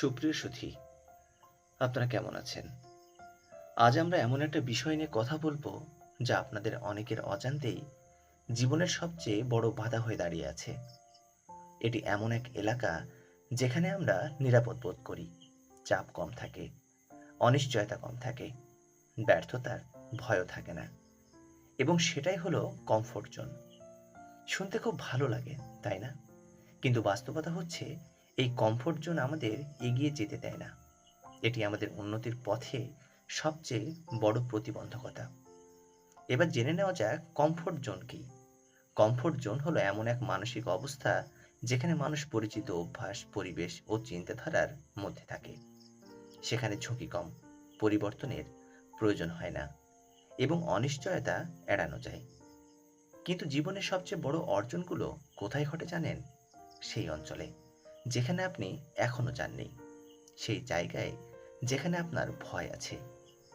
সুপ্রিয় সুধী আপনারা কেমন আছেন? আজ আমরা এমন একটা বিষয় নিয়ে কথা বলব যা আপনাদের অনেকের অজান্তেই জীবনের সবচেয়ে বড় বাধা হয়ে দাঁড়িয়ে আছে। এটি এমন এক এলাকা যেখানে আমরা নিরাপদ বোধ করি, চাপ কম থাকে, অনিশ্চয়তা কম থাকে, ব্যর্থতার ভয়ও থাকে না। এবং সেটাই হলো কমফোর্ট জোন শুনতে খুব ভালো লাগে, তাই না? কিন্তু বাস্তবতা হচ্ছে এই কমফোর্ট জোন আমাদের এগিয়ে যেতে দেয় না। এটি আমাদের উন্নতির পথে সবচেয়ে বড় প্রতিবন্ধকতা। এবার জেনে নেওয়া যাক কমফোর্ট জোন কি। কমফোর্ট জোন হলো এমন এক মানসিক অবস্থা যেখানে মানুষ পরিচিত অভ্যাস, পরিবেশ ও চিন্তাধারার মধ্যে থাকে। সেখানে ঝুঁকি কম, পরিবর্তনের প্রয়োজন হয় না এবং অনিশ্চয়তা এড়ানো যায়। কিন্তু জীবনের সবচেয়ে বড় অর্জনগুলো কোথায় ঘটে জানেন? সেই অঞ্চলে। যেখানে আপনি এখনও যাননি, সেই জায়গায় যেখানে আপনার ভয় আছে,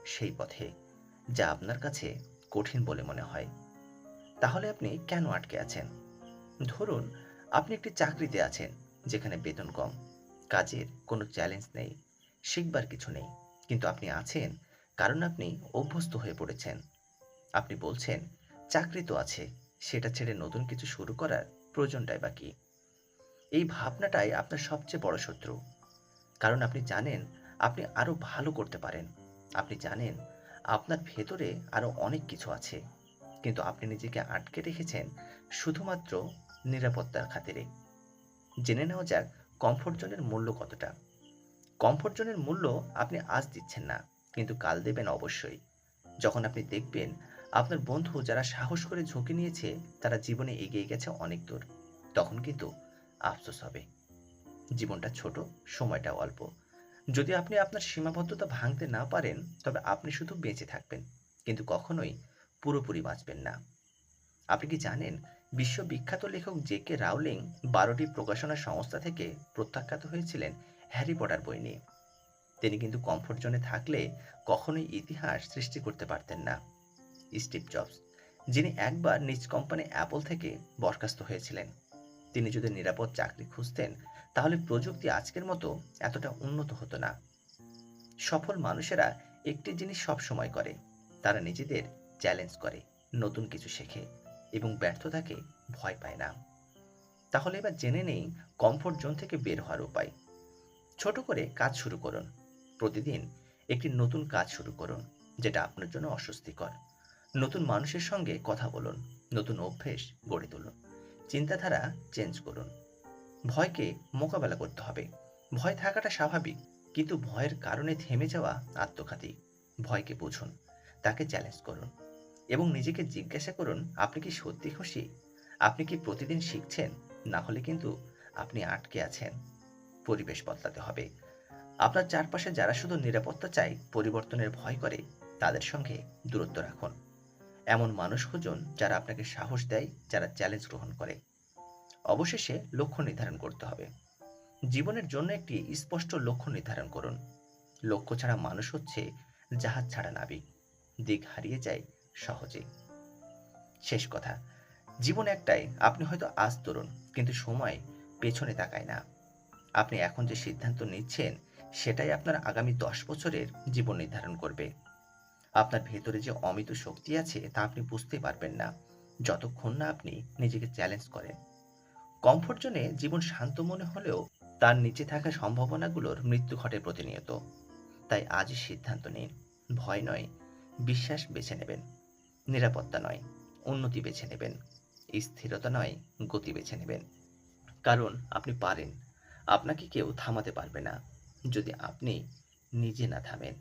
সেই পথে, যা আপনার কাছে কঠিন বলে মনে হয়। তাহলে আপনি কেন আটকে আছেন? ধরুন, আপনি একটি চাকরিতে আছেন, যেখানে বেতন কম, কাজের কোনো চ্যালেঞ্জ নেই, শিখবার কিছু নেই, কিন্তু আপনি আছেন, কারণ আপনি অভ্যস্ত হয়ে পড়েছেন। আপনি বলছেন, চাকরি তো আছে, সেটা ছেড়ে নতুন কিছু শুরু করার প্রয়োজনটাই বাকি। এই ভাবনাটাই আপনার সবচেয়ে বড় শত্রু। কারণ আপনি জানেন, আপনি আরও ভালো করতে পারেন। আপনি জানেন, আপনার ভেতরে আরও অনেক কিছু আছে। কিন্তু আপনি নিজেকে আটকে রেখেছেন শুধুমাত্র নিরাপত্তার খাতিরে। জেনে নেওয়া যাক কমফোর্ট জোনের মূল্য কতটা? কমফোর্ট জোনের মূল্য আপনি আজ দিচ্ছেন না, কিন্তু কাল দেবেন অবশ্যই। যখন আপনি দেখবেন, আপনার বন্ধু যারা সাহস করে ঝুঁকি নিয়েছে, তারা জীবনে এগিয়ে গেছে অনেক দূর। তখন কিন্তু আফসোস হবে। জীবনটা ছোট, সময়টা অল্প। যদি আপনি আপনার সীমাবদ্ধতা ভাঙতে না পারেন, তবে আপনি শুধু বেঁচে থাকবেন, কিন্তু কখনোই পুরোপুরি বাঁচবেন না। আপনি কি জানেন, বিশ্ববিখ্যাত লেখক জে কে রাউলিং বারোটি প্রকাশনা সংস্থা থেকে প্রত্যাখ্যাত হয়েছিলেন হ্যারি পটার বই নিয়ে। তিনি কিন্তু কমফোর্ট জোনে থাকলে কখনোই ইতিহাস সৃষ্টি করতে পারতেন না। স্টিভ জবস, যিনি একবার নিজ কোম্পানি অ্যাপল থেকে বরখাস্ত হয়েছিলেন। তিনি যদি নিরাপদ চাকরি খুঁজতেন, তাহলে প্রযুক্তি আজকের মতো এতটা উন্নত হতো না। সফল মানুষেরা একটি জিনিস সব সময় করে, তারা নিজেদের চ্যালেঞ্জ করে, নতুন কিছু শেখে এবং ব্যর্থতাকে ভয় পায় না। তাহলে এবার জেনে নেই কমফোর্ট জোন থেকে বের হওয়ার উপায়। ছোট করে কাজ শুরু করুন। প্রতিদিন একটি নতুন কাজ শুরু করুন, যেটা আপনার জন্য অস্বস্তিকর। নতুন মানুষের সঙ্গে কথা বলুন, নতুন অভ্যেস গড়ে তুলুন। চিন্তাধারা চেঞ্জ করুন। ভয়কে মোকাবেলা করতে হবে। ভয় থাকাটা স্বাভাবিক, কিন্তু ভয়ের কারণে থেমে যাওয়া আত্মঘাতী। ভয়কে বুঝুন, তাকে চ্যালেঞ্জ করুন এবং নিজেকে জিজ্ঞাসা করুন, আপনি কি সত্যি খুশি? আপনি কি প্রতিদিন শিখছেন? না হলে কিন্তু আপনি আটকে আছেন। পরিবেশ বদলাতে হবে। আপনার চারপাশে যারা শুধু নিরাপত্তা চায়, পরিবর্তনের ভয় করে, তাদের সঙ্গে দূরত্ব রাখুন। এমন মানুষ খুঁজুন যারা আপনাকে সাহস দেয়, যারা চ্যালেঞ্জ গ্রহণ করে। অবশেষে লক্ষ্য নির্ধারণ করতে হবে। জীবনের জন্য একটি স্পষ্ট লক্ষ্য নির্ধারণ করুন। লক্ষ্য ছাড়া মানুষ হচ্ছে জাহাজ ছাড়া নাবিক। দিক হারিয়ে যায় সহজে। শেষ কথা, জীবন একটাই, আপনি হয়তো আজ তরুণ, কিন্তু সময় পেছনে তাকায় না। আপনি এখন যে সিদ্ধান্ত নিচ্ছেন, সেটাই আপনার আগামী দশ বছরের জীবন নির্ধারণ করবে। আপনার ভেতরে যে অমিত শক্তি আছে তা আপনি বুঝতে পারবেন না। যতক্ষণ না আপনি নিজেকে চ্যালেঞ্জ করেন। কমফোর্ট জোনে জীবন শান্ত মনে হলেও তার নিচে থাকা সম্ভাবনাগুলোর মৃত্যু ঘটে প্রতিনিয়ত। তাই আজই সিদ্ধান্ত নিন। ভয় নয়, বিশ্বাস বেছে নেবেন। নিরাপত্তা নয়, উন্নতি বেছে নেবেন। স্থিরতা নয়, গতি বেছে নেবেন। কারণ আপনি পারেন। আপনাকে কেউ থামাতে পারবে না। যদি আপনি নিজে না থামেন